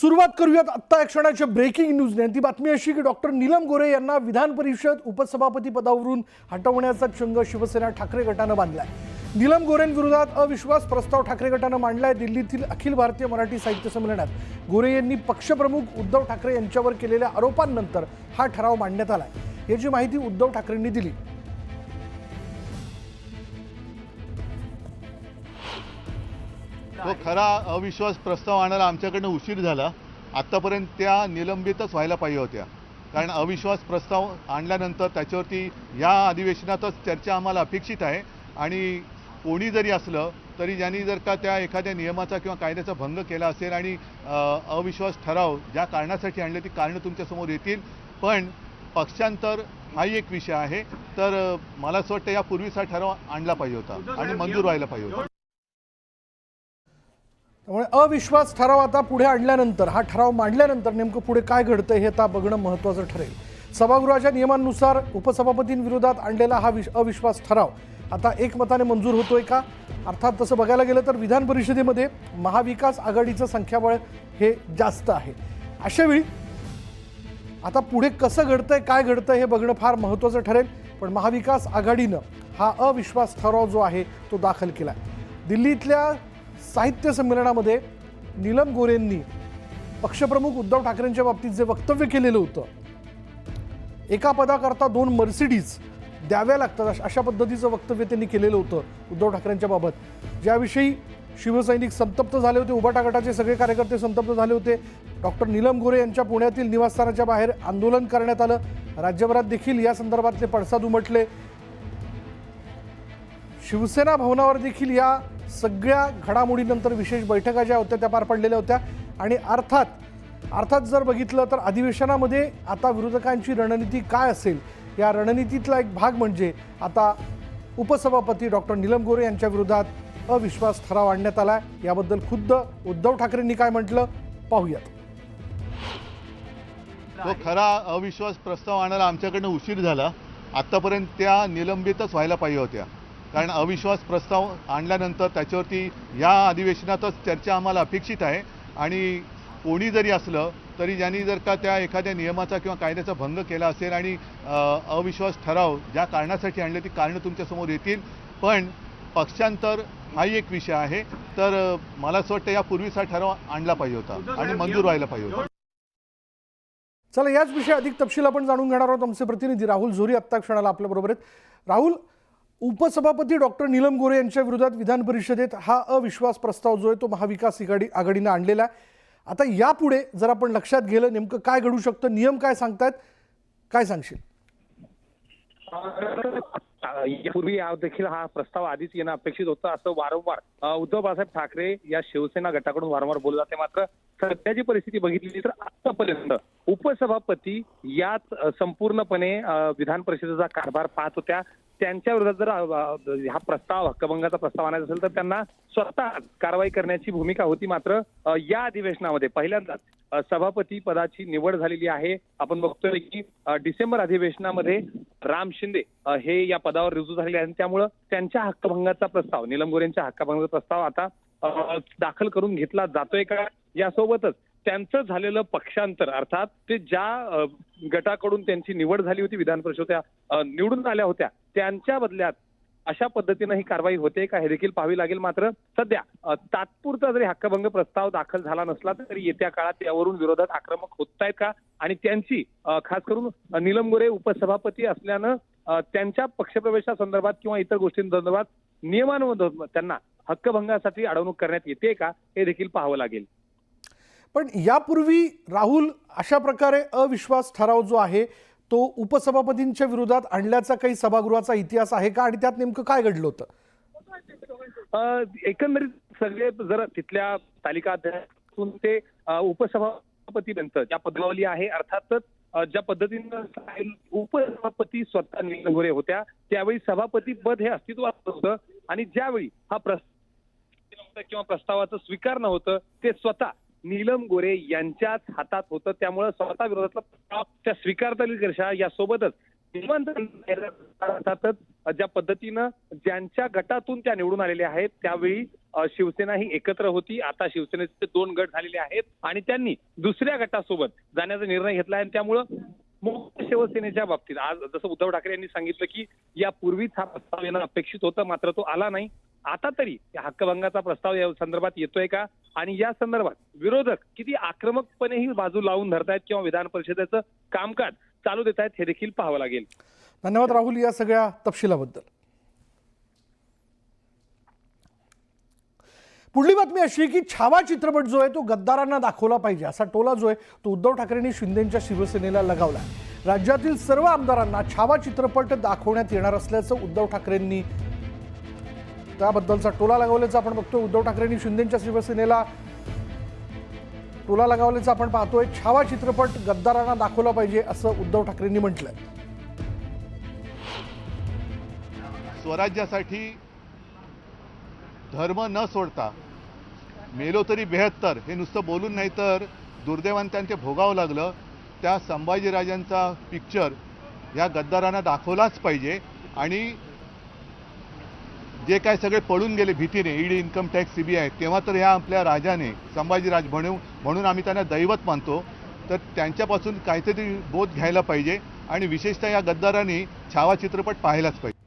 सुरुवात करूयात आत्ता क्षणाच्या ब्रेकिंग न्यूजने ती बातमी अशी की डॉक्टर नीलम गोरे यांना विधान परिषद उपसभापती पदावरून हटवण्याचा चंग शिवसेना ठाकरे गटानं बांधलाय. नीलम गोरेंविरोधात अविश्वास प्रस्ताव ठाकरे गटानं मांडलाय दिल्लीतील अखिल भारतीय मराठी साहित्य संमेलनात. गोरे यांनी पक्षप्रमुख उद्धव ठाकरे यांच्यावर केलेल्या आरोपांनंतर हा ठराव मांडण्यात आलाय. याची माहिती उद्धव ठाकरेंनी दिली. तो खरा अविश्वास प्रस्ताव आणायला आमच्याकडनं उशीर झाला. आत्तापर्यंत त्या निलंबितच व्हायला पाहिजे होत्या. कारण अविश्वास प्रस्ताव आणल्यानंतर त्याच्यावरती या अधिवेशनातच चर्चा आम्हाला अपेक्षित आहे. आणि कोणी जरी असलं तरी ज्यांनी जर का त्या एखाद्या नियमाचा किंवा कायद्याचा भंग केला असेल आणि अविश्वास ठराव ज्या कारणासाठी आणले ती कारणं तुमच्यासमोर येतील. पण पक्षांतर हाही एक विषय आहे. तर मला असं वाटतं यापूर्वीच ठराव आणला पाहिजे होता. आणि मंजूर व्हायला पाहिजे होता. त्यामुळे अविश्वास ठराव आता पुढे आणल्यानंतर हा ठराव मांडल्यानंतर नेमकं पुढे काय घडतं हे आता बघणं महत्त्वाचं ठरेल. सभागृहाच्या नियमांनुसार उपसभापतींविरोधात आणलेला हा विश अविश्वास ठराव आता एकमताने मंजूर होतोय का? अर्थात तसं बघायला गेलं तर विधान परिषदेमध्ये महाविकास आघाडीचं संख्याबळ हे जास्त आहे. अशावेळी आता पुढे कसं घडतंय काय घडतंय हे बघणं फार महत्त्वाचं ठरेल पण महाविकास आघाडीनं हा अविश्वास ठराव जो आहे तो दाखल केला दिल्लीतल्या साहित्य संमेलनामध्ये नीलम गोरेंनी पक्षप्रमुख उद्धव ठाकरेंच्या बाबतीत जे वक्तव्य केलेलं होतं एका पदाकरता दोन मर्सिडीज द्याव्या लागतात अशा पद्धतीचं वक्तव्य त्यांनी केलेलं होतं उद्धव ठाकरेंच्या बाबत. ज्याविषयी शिवसैनिक संतप्त झाले होते उभाटा गटाचे सगळे कार्यकर्ते संतप्त झाले होते. डॉक्टर नीलम गोरे यांच्या पुण्यातील निवासस्थानाच्या बाहेर आंदोलन करण्यात आलं. राज्यभरात देखील या संदर्भातले पडसाद उमटले. शिवसेना भवनावर देखील या सगळ्या घडामोडीनंतर विशेष बैठका ज्या होत्या त्या पार पडलेल्या होत्या. आणि अर्थात अर्थात जर बघितलं तर अधिवेशनामध्ये आता विरोधकांची रणनीती काय असेल? या रणनीतीतला एक भाग म्हणजे आता उपसभापती डॉक्टर नीलम गोरे यांच्या विरोधात अविश्वास ठराव आणण्यात आला आहे याबद्दल खुद्द उद्धव ठाकरेंनी काय म्हटलं? पाहूयात. तो खरा अविश्वास प्रस्ताव आणायला आमच्याकडनं उशीर झाला. आत्तापर्यंत त्या निलंबितच व्हायला पाहिजे होत्या. कारण अविश्वास प्रस्ताव आणल्यानंतर त्याच्यावरती या अधिवेशनातच चर्चा आम्हाला अपेक्षित आहे. आणि कोणी जरी असलं तरी ज्यांनी जर का त्या एखाद्या नियमाचा किंवा कायद्याचा भंग केला असेल आणि अविश्वास ठराव ज्या कारणासाठी आणले ती कारणं तुमच्यासमोर येतील. पण पक्षांतर हाही एक विषय आहे. तर मला असं वाटतं यापूर्वीच हा ठराव आणला पाहिजे होता आणि मंजूर व्हायला पाहिजे होता. चला याच विषयी अधिक तपशील आपण जाणून घेणार आहोत. आमचे प्रतिनिधी राहुल झोरी आत्ता क्षणाला आपल्याबरोबर आहेत. राहुल उपसभापती डॉक्टर नीलम गोरे यांच्या विरोधात विधान परिषदेत हा अविश्वास प्रस्ताव जो आहे तो महाविकास आघाडी आघाडीनं आणलेला आहे. आता यापुढे जर आपण लक्षात गेलं नेमकं काय घडू शकतं नियम काय सांगतायत काय सांगशील? यापूर्वी या देखील हा प्रस्ताव आधीच येणं अपेक्षित होतं. असं वारंवार उद्धव बाळासाहेब ठाकरे या शिवसेना गटाकडून वारंवार बोलत जाते मात्र सध्याची परिस्थिती बघितली तर आतापर्यंत उपसभापती याच संपूर्णपणे विधान परिषदेचा कारभार पाहत होत्या. त्यांच्या विरोधात जर हा प्रस्ताव हक्कभंगाचा प्रस्ताव आणायचा असेल तर त्यांना स्वतः कारवाई करण्याची भूमिका होती मात्र या अधिवेशनामध्ये पहिल्यांदाच सभापती पदाची निवड झालेली आहे. आपण बघतोय की डिसेंबर अधिवेशनामध्ये राम शिंदे हे या पदावर रुजू झालेले आहेत. त्यामुळं त्यांच्या हक्कभंगाचा प्रस्ताव निलम गोरेंच्या हक्कभंगाचा प्रस्ताव आता दाखल करून घेतला जातोय का? यासोबतच त्यांचं झालेलं पक्षांतर अर्थात ते ज्या गटाकडून त्यांची निवड झाली होती विधान परिषदेच्या निवडून आल्या होत्या त्यांच्या बदल्यात अशा पद्धतीनं ही कारवाई होते का हे देखील पाहावी लागेल. मात्र सध्या तात्पुरता जरी हक्कभंग प्रस्ताव दाखल झाला नसला तरी येत्या काळात यावरून विरोधात आक्रमक होत आहेत का? आणि त्यांची खास करून नीलम गोरे उपसभापती असल्यानं त्यांच्या पक्षप्रवेशासंदर्भात किंवा इतर गोष्टींसंदर्भात नियमांमध्ये त्यांना हक्कभंगासाठी अडवणूक करण्यात येते का हे देखील पाहावं लागेल. पण यापूर्वी राहुल अशा प्रकारे अविश्वास ठराव जो आहे तो उपसभापतींच्या विरोधात आणल्याचा काही सभागृहाचा इतिहास आहे का? आणि त्यात नेमकं काय घडलं होतं? एकंदरीत सगळे जर तिथल्या तालिका अध्यक्षातून ते उपसभापतीपर्यंत ज्या पदावली आहे अर्थातच ज्या पद्धतीनं उपसभापती स्वतः निलंगोरे होत्या त्यावेळी सभापती पद हे अस्तित्वात होतं. आणि ज्यावेळी हा प्रस्ताव किंवा प्रस्तावाचं स्वीकार नव्हतं ते स्वतः नीलम गोरे यांच्याच हातात होतं. त्यामुळे स्वतः विरोधातला स्वीकारता येईल कशा यासोबतच. अर्थातच ज्या पद्धतीनं ज्यांच्या गटातून त्या निवडून आलेल्या आहेत त्यावेळी शिवसेना ही एकत्र होती. आता शिवसेनेचे दोन गट झालेले आहेत आणि त्यांनी दुसऱ्या गटासोबत जाण्याचा निर्णय घेतला आणि त्यामुळं मुक्त शिवसेनेच्या बाबतीत आज जसं उद्धव ठाकरे यांनी सांगितलं की यापूर्वीच हा प्रस्ताव येणं अपेक्षित होतं मात्र तो आला नाही. आता तरी या हक्कभंगाचा प्रस्ताव या संदर्भात येतोय का? आणि या संदर्भात विरोधक किती आक्रमकपणे ही बाजू लावून धरतायत किंवा विधान परिषदेचं कामकाज चालू देत आहेत हे देखील पाहावं लागेल. धन्यवाद राहुल या सगळ्या तपशिलाबद्दल. पुढली बातमी अशी आहे की छावा चित्रपट जो आहे तो गद्दारांना दाखवला पाहिजे असा टोला जो आहे तो उद्धव ठाकरेंनी शिंदेच्या शिवसेनेला लगावला. राज्यातील सर्व आमदारांना छावा चित्रपट दाखवण्यात येणार असल्याचं उद्धव ठाकरेंनी त्याबद्दलचा टोला लगावल्याचा आपण बघतोय. उद्धव ठाकरेंनी शिंदेच्या शिवसेनेला टोला लगावल्याचा आपण पाहतोय. छावा चित्रपट गद्दारांना दाखवला पाहिजे असं उद्धव ठाकरेंनी म्हटलंय. स्वराज्यासाठी धर्म न सोडता मेलो तरी बेहत्तर हे नुसतं बोलून नाही तर दुर्दैवान त्यांचे भोगावं लागलं. त्या संभाजीराजांचा पिक्चर ह्या गद्दारांना दाखवलाच पाहिजे. आणि जे काय सगळे पळून गेले भीतीने ED income tax C B I तेव्हा तर ह्या आपल्या राजाने संभाजीराज म्हणून म्हणून आम्ही त्यांना दैवत मानतो. तर त्यांच्यापासून काहीतरी बोध घ्यायला पाहिजे आणि विशेषतः या गद्दारांनी छावा चित्रपट पाहायलाच पाहिजे.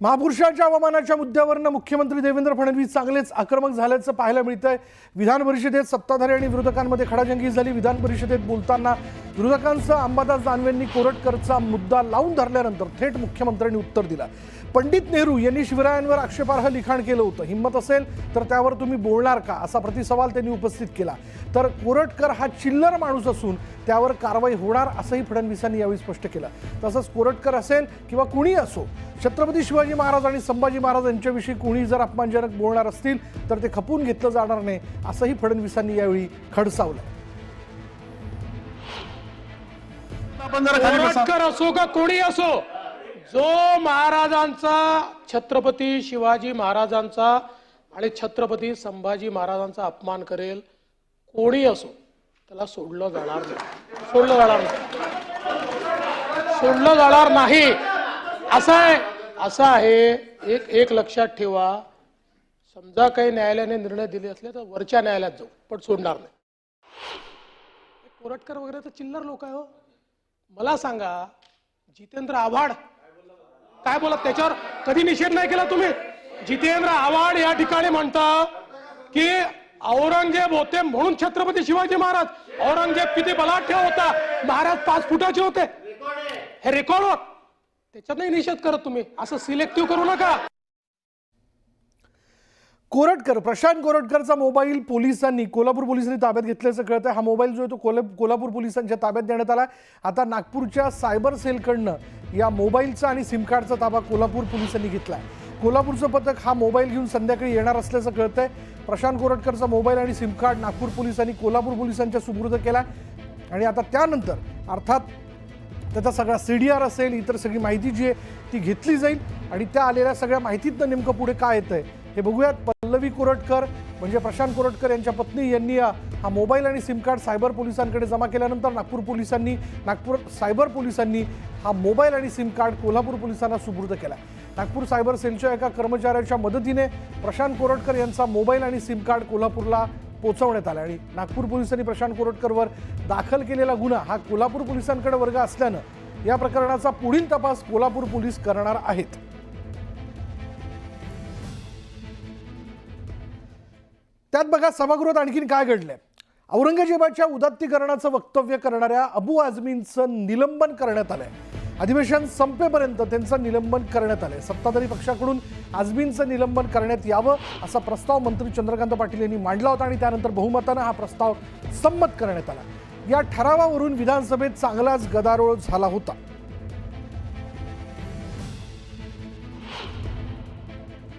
महापुरुषांच्या अवमानाच्या मुद्द्यावरनं मुख्यमंत्री देवेंद्र फडणवीस चांगलेच आक्रमक झाल्याचं पाहायला मिळतंय. विधान परिषदेत सत्ताधारी आणि विरोधकांमध्ये खडाजंगी झाली. विधान परिषदेत बोलताना विरोधकांचं अंबादास दानवेंनी कोरटकरचा मुद्दा लावून धरल्यानंतर थेट मुख्यमंत्र्यांनी उत्तर दिलं. पंडित नेहरू यांनी शिवरायांवर आक्षेपार्ह लिखाण केलं होतं. हिंमत असेल तर त्यावर तुम्ही बोलणार का? असा प्रतिसवाल त्यांनी उपस्थित केला. तर कोरटकर हा चिल्लर माणूस असून त्यावर कारवाई होणार असंही फडणवीसांनी यावेळी स्पष्ट केलं. तसंच कोरटकर असेल किंवा कुणी असो छत्रपती शिवाजी महाराज आणि संभाजी महाराज यांच्याविषयी कोणी जर अपमानजनक बोलणार असतील तर ते खपून घेतलं जाणार नाही असंही फडणवीसांनी यावेळी खडसावलं. कोरटकर असो का कोणी असो जो महाराजांचा छत्रपती शिवाजी महाराजांचा आणि छत्रपती संभाजी महाराजांचा अपमान करेल कोणी असो त्याला सोडलं जाणार नाही. सोडलं जाणार नाही. सोडलं जाणार नाही. असं आहे असं आहे. एक एक लक्षात ठेवा. समजा काही न्यायालयाने निर्णय दिले असले तर वरच्या न्यायालयात जाऊ पण सोडणार नाही. कोरटकर वगैरे तर चिल्लर लोक आहे हो. मला सांगा जितेंद्र आव्हाड काय बोला त्याच्यावर? कधी निषेध नाही केला तुम्ही? जितेंद्र आव्हाड या ठिकाणी म्हणता की औरंगजेब होते म्हणून छत्रपती शिवाजी महाराज. औरंगजेब किती बलाढ्य होता. महाराज पाच फुटाचे होते. हे रेकॉर्डवर त्याच्यात नाही निषेध करत तुम्ही. असं सिलेक्टिव्ह करू नका. कोरटकर प्रशांत कोरटकरचा मोबाईल पोलिसांनी कोल्हापूर पोलिसांनी ताब्यात घेतल्याचं कळतंय. हा मोबाईल जो आहे तो कोल्हा कोल्हापूर पोलिसांच्या ताब्यात देण्यात आला आता नागपूरच्या सायबर सेलकडनं या मोबाईलचा आणि सिमकार्डचा ताबा कोल्हापूर पोलिसांनी घेतला आहे कोल्हापूरचं पथक हा मोबाईल घेऊन संध्याकाळी येणार असल्याचं कळतंय. प्रशांत कोरटकरचा मोबाईल आणि सिमकार्ड नागपूर पोलिसांनी कोल्हापूर पोलिसांच्या सुपूर्द केला आणि आता त्यानंतर अर्थात त्याचा सगळा सी डी आर असेल इतर सगळी माहिती जी आहे ती घेतली जाईल. आणि त्या आलेल्या सगळ्या माहितीतनं नेमकं पुढे काय येतं आहे हे बघूयात. पल्लवी कोरटकर म्हणजे प्रशांत कोरटकर यांच्या पत्नी यांनी हा मोबाईल आणि सिम कार्ड सायबर पोलिसांकडे जमा केल्यानंतर नागपूर पोलिसांनी नागपूर सायबर पोलिसांनी हा मोबाईल आणि सिम कार्ड कोल्हापूर पोलिसांना सुपूर्द केला. नागपूर सायबर सेलच्या एका कर्मचाऱ्याच्या मदतीने प्रशांत कोरटकर यांचा मोबाईल आणि सिम कार्ड कोल्हापूरला पोचवण्यात आला. आणि नागपूर पोलिसांनी प्रशांत कोरटकरवर दाखल केलेला गुन्हा हा कोल्हापूर पोलिसांकडे वर्ग असल्यानं या प्रकरणाचा पुढील तपास कोल्हापूर पोलीस करणार आहेत. त्यात बघा सभागृहात आणखीन काय घडलंय? औरंगजेबाच्या उदात्तीकरणाचं वक्तव्य करणाऱ्या अबू आझमींचं निलंबन करण्यात आलंय. अधिवेशन संपेपर्यंत त्यांचं निलंबन करण्यात आलंय. सत्ताधारी पक्षाकडून आझमींचं निलंबन करण्यात यावं असा प्रस्ताव मंत्री चंद्रकांत पाटील यांनी मांडला होता आणि त्यानंतर बहुमतानं हा प्रस्ताव संमत करण्यात आला. या ठरावावरून विधानसभेत चांगलाच गदारोळ झाला होता.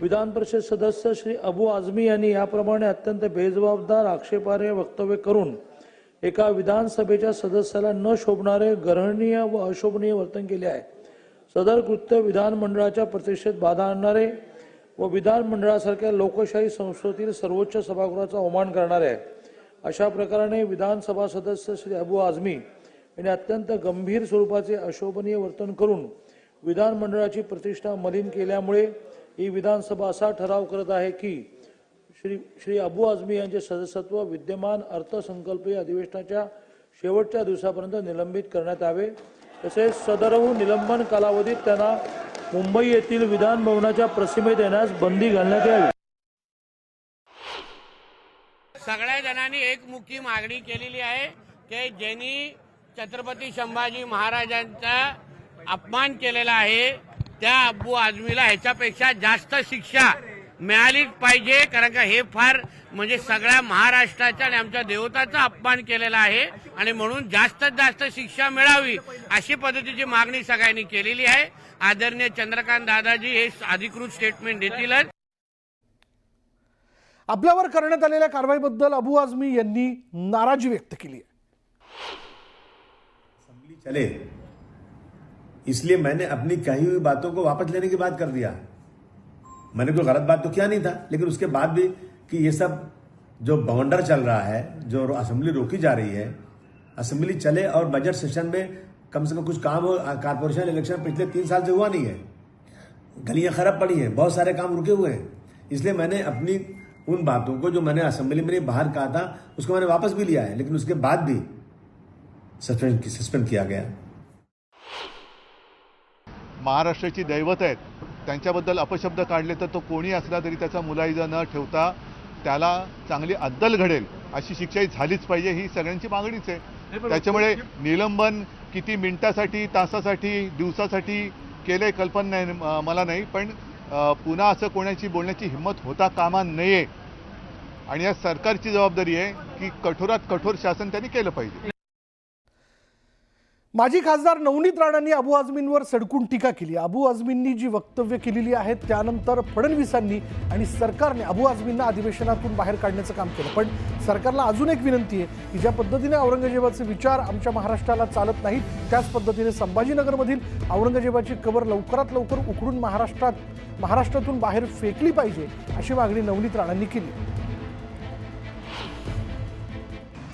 विधान परिषद सदस्य श्री अबू आझमी यांनी याप्रमाणे अत्यंत बेजबाबदार आक्षेपार्ह वक्तव्य करून एका विधानसभेच्या सदस्याला न शोभणारे ग्रहणीय व अशोभनीय वर्तन केले आहे. सदर कृत्य विधानमंडळाच्या प्रतिष्ठेत बाधा आणणारे व विधानमंडळासारख्या लोकशाही संस्थेतील सर्वोच्च सभागृहाचा अवमान करणारे आहे. अशा प्रकाराने विधानसभा सदस्य श्री अबू आझमी यांनी अत्यंत गंभीर स्वरूपाचे अशोभनीय वर्तन करून विधानमंडळाची प्रतिष्ठा मलिन केल्यामुळे ही विधानसभा असा ठराव करत आहे की श्री श्री अबू आझमी यांचे सदस्यत्व विद्यमान अर्थसंकल्पीय अधिवेशनाच्या शेवटच्या दिवसापर्यंत निलंबित करण्यात यावे. तसेच सदरहू निलंबन कालावधीत त्यांना मुंबई येथील विधान भवनाच्या प्रसिमेत येण्यास बंदी घालण्यात यावी. सगळ्या जणांनी एकमुखी मागणी केलेली आहे की ज्यांनी छत्रपती संभाजी महाराजांचा अपमान केलेला आहे त्या अब्बू आझमीला ह्याच्यापेक्षा जास्त शिक्षा मिळालीच पाहिजे कारण का हे फार म्हणजे सगळ्या महाराष्ट्राच्या आणि आमच्या देवताचा अपमान केलेला आहे आणि म्हणून जास्तीत जास्त शिक्षा मिळावी अशी पद्धतीची मागणी सगळ्यांनी केलेली आहे. आदरणीय चंद्रकांत दादाजी हे अधिकृत स्टेटमेंट देतीलच. आपल्यावर करण्यात आलेल्या कारवाईबद्दल अबू आझमी यांनी नाराजी व्यक्त केली आहे. चले इसलिए मैंने अपनी कही हुई बातों को वापस लेने की बात कर दिया। मैंने कोई गलत बात तो किया नहीं था, लेकिन उसके बाद भी कि ये सब जो बवंडर चल रहा है, जो असेंबली रोकी जा रही है, असेंबली चले और बजट सेशन में कम से कम कुछ काम हो कारपोरेशन इलेक्शन पिछले तीन साल से हुआ नहीं है। गलियाँ खराब पड़ी हैं, बहुत सारे काम रुके हुए हैं। इसलिए मैंने अपनी उन बातों को जो मैंने असेंबली में बाहर कहा था, उसको मैंने वापस भी लिया है, लेकिन उसके बाद भी सस्पेंड सस्पेंड किया गया। महाराष्ट्राची दैवत आहेत. त्यांच्याबद्दल अपशब्द काढले तर तो कोणी असला तरी त्याचा मुलाहिजा न ठेवता त्याला चांगली अद्दल घडेल अशी शिक्षा ही झालीच पाहिजे ही सगळ्यांची मागणीच आहे. त्याच्यामुळे निलंबन किती मिनिटासाठी तासासाठी दिवसासाठी केलंय कल्पना नाही मला नाही पण पुन्हा असं कोणाची बोलण्याची हिंमत होता कामा नये. आणि या सरकारची जबाबदारी आहे की कठोरात कठोर शासन त्यांनी केलं पाहिजे. माजी खासदार नवनीत राणांनी अबू आझमींवर सडकून टीका केली. अबू आझमींनी जी वक्तव्य केलेली आहेत त्यानंतर फडणवीसांनी आणि सरकारने अबू आझमींना अधिवेशनातून बाहेर काढण्याचं काम केलं. पण सरकारला अजून एक विनंती आहे की ज्या पद्धतीने औरंगजेबाचे विचार आमच्या महाराष्ट्राला चालत नाहीत त्याच पद्धतीने संभाजीनगरमधील औरंगजेबाची कबर लवकरात लवकर उकडून महाराष्ट्रात महाराष्ट्रातून बाहेर फेकली पाहिजे अशी मागणी नवनीत राणांनी केली.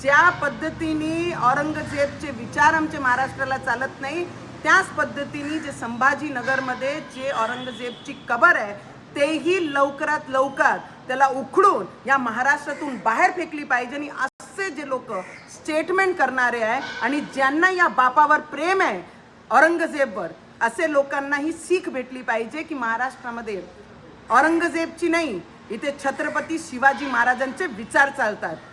ज्या पद्धतीने औरंगजेबचे विचार आमचे महाराष्ट्राला चालत नाही त्याच पद्धतीने जे संभाजीनगरमध्ये जे औरंगजेबची कबर आहे तेही लवकरात लवकर त्याला उखडून या महाराष्ट्रातून बाहेर फेकली पाहिजे आणि असे जे लोक स्टेटमेंट करणारे आहे आणि ज्यांना या बापावर प्रेम आहे औरंगजेबवर असे लोकांना ही सीख भेटली पाहिजे की महाराष्ट्रामध्ये औरंगजेबची नाही इथे छत्रपती शिवाजी महाराजांचे विचार चालतात.